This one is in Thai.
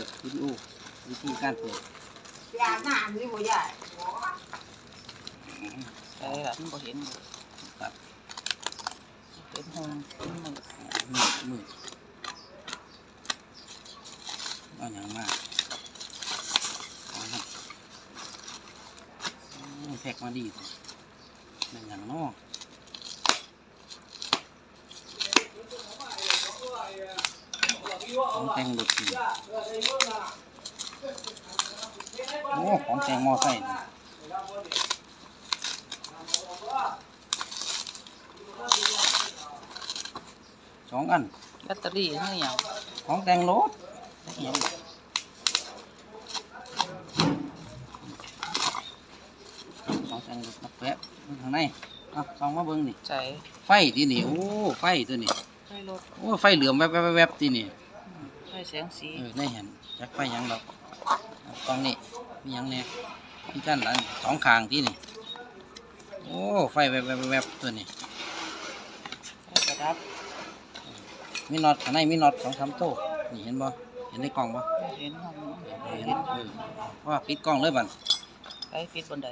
ิดวิดีโอวิธีการเปิดยาหน้านี่บ่ใหญ่ใช่ล่ะมันบ่เห็นครับเห็นห้องมันมืดมืดมืดเอาอย่างมากแพ็กมาดีเลยเป็นอย่างนอก ของแต่งรถดีโอ้ของแต่งมอไซค์นี่สองอันแบตเตอรี่นี่หยังของแต่งรถได้อิหยังอีกของแต่งรถมาแปะข้างในเอาส่องมาเบิ่งนี่ใช่ไฟที่นี่โอ้ไฟตัวนี้ไฟรถโอ้ไฟเหลืองแวบแวบแวบแวบที่นี่ ไฟแสงสีเออได้เห็นจักไฟหยังดอกเอากล้องนี่มีหยังเนี่ยมีกันหลังสองข้างที่นี่ โอ้ ไฟแวบแวบแวบแวบตัวนี้ไฟประดับ มีน็อตข้างในมีน็อตสองสามโต้นี่เห็นบ่เห็นในกล่องบ่เห็นห้องเออเห็เห็นนเออเพราะว่าปิดกล้องเลยบัดไฟปิดบนได